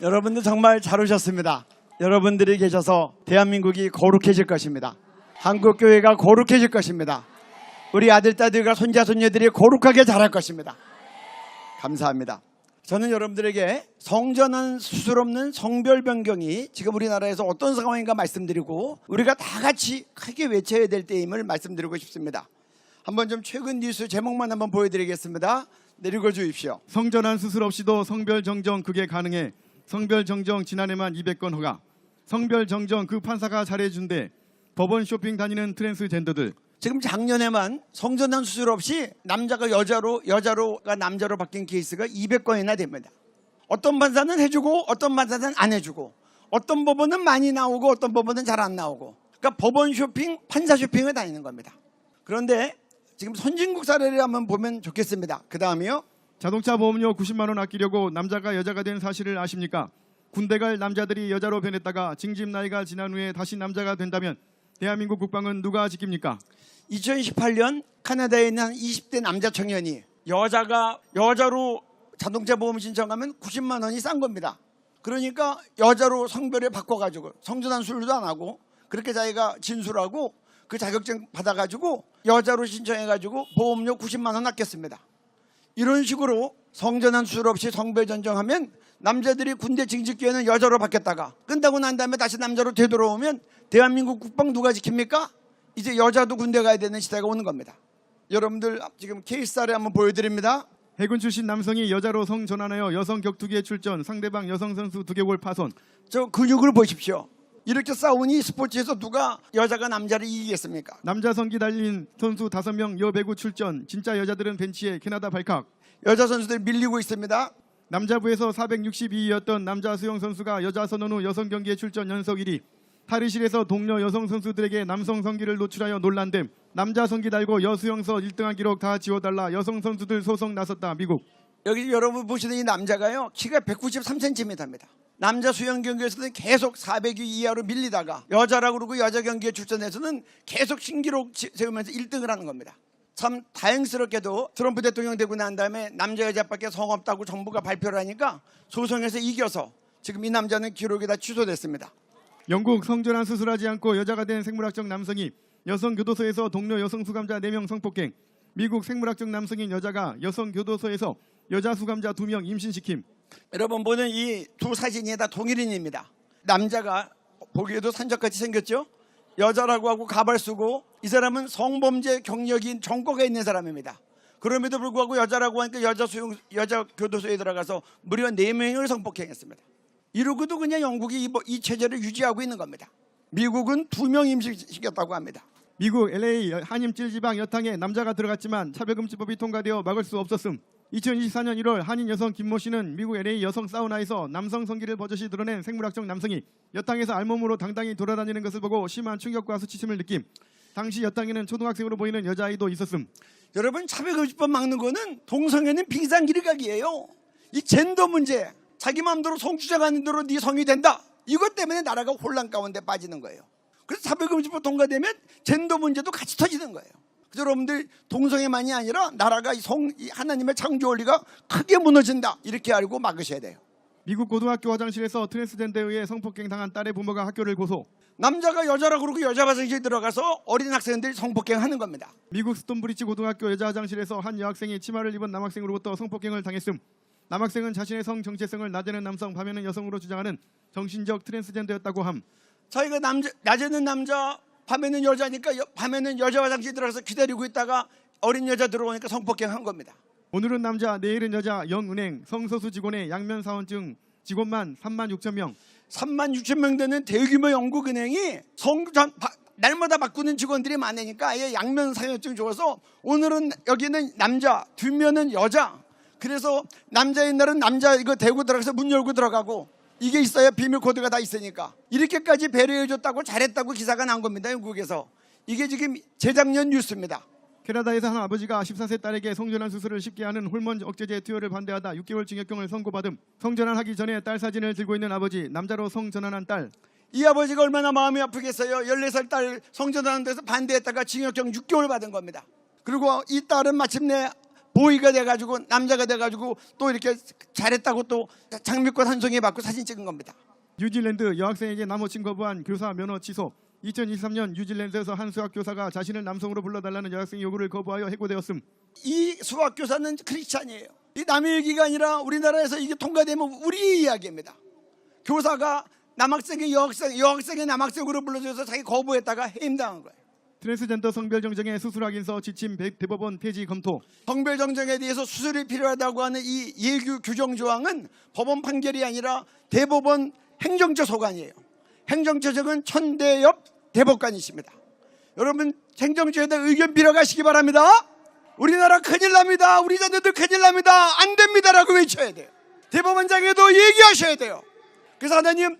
여러분들 정말 잘 오셨습니다. 여러분들이 계셔서 대한민국이 거룩해질 것입니다. 한국 교회가 거룩해질 것입니다. 우리 아들, 딸들과 손자, 손녀들이 거룩하게 자랄 것입니다. 감사합니다. 저는 여러분들에게 성전환 수술 없는 성별 변경이 지금 우리나라에서 어떤 상황인가 말씀드리고 우리가 다 같이 크게 외쳐야 될 때임을 말씀드리고 싶습니다. 한번 좀 최근 뉴스 제목만 한번 보여드리겠습니다. 내리고 주십시오. 성전환 수술 없이도 성별 정정 그게 가능해. 성별 정정 지난해만 200건 허가. 성별 정정 그 판사가 잘해준대. 법원 쇼핑 다니는 트랜스젠더들. 지금 작년에만 성전환 수술 없이 남자가 여자로 여자로가 남자로 바뀐 케이스가 200건이나 됩니다. 어떤 판사는 해주고 어떤 판사는 안 해주고 어떤 법원은 많이 나오고 어떤 법원은 잘 안 나오고 그러니까 법원 쇼핑, 판사 쇼핑을 다니는 겁니다. 그런데 지금 선진국 사례를 한번 보면 좋겠습니다. 그 다음이요. 자동차 보험료 90만 원 아끼려고 남자가 여자가 된 사실을 아십니까? 군대 갈 남자들이 여자로 변했다가 징집 나이가 지난 후에 다시 남자가 된다면 대한민국 국방은 누가 지킵니까? 2018년 카나다에 있는 한 20대 남자 청년이 여자가 여자로 자동차 보험 신청하면 90만 원이 싼 겁니다. 그러니까 여자로 성별을 바꿔가지고 성전환 수술도 안 하고 그렇게 자기가 진술하고 그 자격증 받아가지고 여자로 신청해가지고 보험료 90만 원 아꼈습니다. 이런 식으로 성전환 수술 없이 성별 전정하면 남자들이 군대 징집기에는 여자로 바뀌었다가 끝나고 난 다음에 다시 남자로 되돌아오면 대한민국 국방 누가 지킵니까? 이제 여자도 군대 가야 되는 시대가 오는 겁니다. 여러분들 지금 케이스 사례 한번 보여드립니다. 해군 출신 남성이 여자로 성 전환하여 여성 격투기에 출전 상대방 여성 선수 두개골 파손 저 근육을 보십시오. 이렇게 싸우니 스포츠에서 누가 여자가 남자를 이기겠습니까? 남자 성기 달린 선수 5명 여배구 출전 진짜 여자들은 벤치에 캐나다 발칵 여자 선수들 밀리고 있습니다. 남자부에서 462위였던 남자 수영 선수가 여자 선언 후 여성 경기에 출전 연속 1위. 탈의실에서 동료 여성 선수들에게 남성 성기를 노출하여 논란됨. 남자 성기 달고 여수영서 1등한 기록 다 지워달라. 여성 선수들 소송 나섰다. 미국. 여기 여러분 보시는 이 남자가요 키가 193cm입니다. 남자 수영 경기에서는 계속 400위 이하로 밀리다가 여자라고 그러고 여자 경기에 출전해서는 계속 신기록 지- 세우면서 1등을 하는 겁니다. 참 다행스럽게도 트럼프 대통령 되고 난 다음에 남자 여자밖에 성 없다고 정부가 발표를 하니까 소송에서 이겨서 지금 이 남자는 기록이 다 취소됐습니다. 영국 성전환 수술하지 않고 여자가 된 생물학적 남성이 여성 교도소에서 동료 여성 수감자 4명 성폭행. 미국 생물학적 남성인 여자가 여성 교도소에서 여자 수감자 2명 임신시킴. 여러분 보는 이 두 사진이 다 동일인입니다. 남자가 보기에도 산적같이 생겼죠? 여자라고 하고 가발 쓰고 이 사람은 성범죄 경력인 전과가 있는 사람입니다. 그럼에도 불구하고 여자라고 하니까 여자 수용 여자 교도소에 들어가서 무려 네 명을 성폭행했습니다. 이러고도 그냥 영국이 이, 뭐- 이 체제를 유지하고 있는 겁니다. 미국은 두 명 임신시켰다고 합니다. 미국 LA 한인 찔지방 여탕에 남자가 들어갔지만 차별금지법이 통과되어 막을 수 없었음. 2024년 1월 한인 여성 김모 씨는 미국 LA 여성 사우나에서 남성 성기를 버젓이 드러낸 생물학적 남성이 여탕에서 알몸으로 당당히 돌아다니는 것을 보고 심한 충격과 수치심을 느낌. 당시 여탕에는 초등학생으로 보이는 여자아이도 있었음. 여러분 차별금지법 막는 거는 동성애는 빙상길각이에요. 이 젠더 문제, 자기 마음대로 성 주장하는 대로 네 성이 된다. 이것 때문에 나라가 혼란 가운데 빠지는 거예요. 그래서 차별금지법 통과되면 젠더 문제도 같이 터지는 거예요. 그래서 여러분들 동성애만이 아니라 나라가 이 성, 이 하나님의 창조 원리가 크게 무너진다. 이렇게 알고 막으셔야 돼요. 미국 고등학교 화장실에서 트랜스젠더에 의해 성폭행 당한 딸의 부모가 학교를 고소. 남자가 여자라 그러고 여자 화장실 들어가서 어린 학생들이 성폭행하는 겁니다. 미국 스톤브리지 고등학교 여자 화장실에서 한 여학생이 치마를 입은 남학생으로부터 성폭행을 당했음. 남학생은 자신의 성 정체성을 낮에는 남성, 밤에는 여성으로 주장하는 정신적 트랜스젠더였다고 함. 자기가 남자 낮에는 남자, 밤에는 여자니까 여- 밤에는 여자 화장실 들어가서 기다리고 있다가 어린 여자 들어오니까 성폭행한 겁니다. 오늘은 남자, 내일은 여자, 영은행, 성소수 직원의 양면 사원증 직원만 3만 6천 명. 3만 6천 명 되는 대규모 영국은행이 성 전- 바- 날마다 바꾸는 직원들이 많으니까 아예 양면 사연증 줘서 오늘은 여기는 남자, 뒷면은 여자. 그래서 남자인 날은 남자 이거 대고 들어가서 문 열고 들어가고 이게 있어야 비밀 코드가 다 있으니까 이렇게까지 배려해 줬다고 잘했다고 기사가 난 겁니다 영국에서 이게 지금 재작년 뉴스입니다. 캐나다에서 한 아버지가 14세 딸에게 성전환 수술을 쉽게 하는 호르몬 억제제 투여를 반대하다 6개월 징역형을 선고받음. 성전환하기 전에 딸 사진을 들고 있는 아버지, 남자로 성전환한 딸. 이 아버지가 얼마나 마음이 아프겠어요. 14살 딸 성전하는 데서 반대했다가 징역형 6개월 받은 겁니다. 그리고 이 딸은 마침내 보이가 돼가지고 남자가 돼가지고 또 이렇게 잘했다고 또 장미꽃 한 송이 받고 사진 찍은 겁니다. 뉴질랜드 여학생에게 남호친 거부한 교사 면허 취소. 2023년 뉴질랜드에서 한 수학 교사가 자신을 남성으로 불러달라는 여학생 요구를 거부하여 해고되었음. 이 수학 교사는 크리스찬이에요. 이 남의 얘기가 아니라 우리나라에서 이게 통과되면 우리 이야기입니다. 교사가 남학생의 여학생, 여학생의 남학생으로 불러줘서 자기 거부했다가 해임당한 거예요. 트랜스젠더 성별 정정의 수술 확인서 지침 백- 대법원 폐지 검토. 성별 정정에 대해서 수술이 필요하다고 하는 이 예규 규정 조항은 법원 판결이 아니라 대법원 행정처 소관이에요. 행정처장은 천대엽 대법관이십니다. 여러분 행정처에다 의견 빌어가시기 바랍니다. 우리나라 큰일 납니다. 우리 자녀들 큰일 납니다. 안 됩니다라고 외쳐야 돼요. 대법원장에도 얘기하셔야 돼요. 그래서 하나님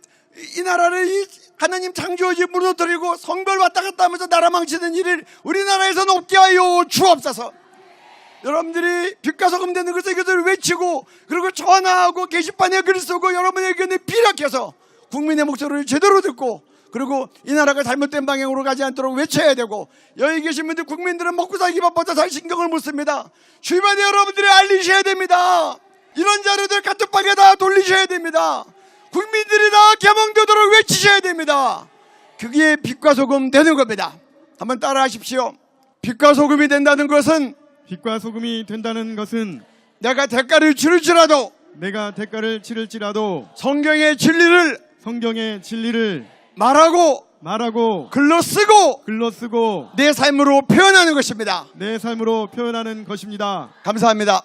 이 나라를 이 하나님 창조주의 무너뜨리고 성별 왔다 갔다 하면서 나라 망치는 일을 우리나라에서 높게 하여 주옵소서. 여러분들이 빛과 소금 되는 것을 이것을 외치고 그리고 전화하고 게시판에 글 쓰고 여러분의 의견을 비락해서 국민의 목소리를 제대로 듣고 그리고 이 나라가 잘못된 방향으로 가지 않도록 외쳐야 되고 여기 계신 분들 국민들은 먹고 살기 바빠서 잘 신경을 못 씁니다. 주변에 여러분들이 알리셔야 됩니다. 이런 자료들 카톡방에다 돌리셔야 됩니다. 국민들이 다 개몽되도록 외치셔야 됩니다. 그게 빛과 소금 되는 겁니다. 한번 따라하십시오. 빛과 소금이 된다는 것은 빛과 소금이 된다는 것은 내가 대가를 치를지라도 내가 대가를 치를지라도 성경의 진리를 성경의 진리를 말하고 말하고 글로 쓰고 글로 쓰고 내 삶으로 표현하는 것입니다. 내 삶으로 표현하는 것입니다. 감사합니다.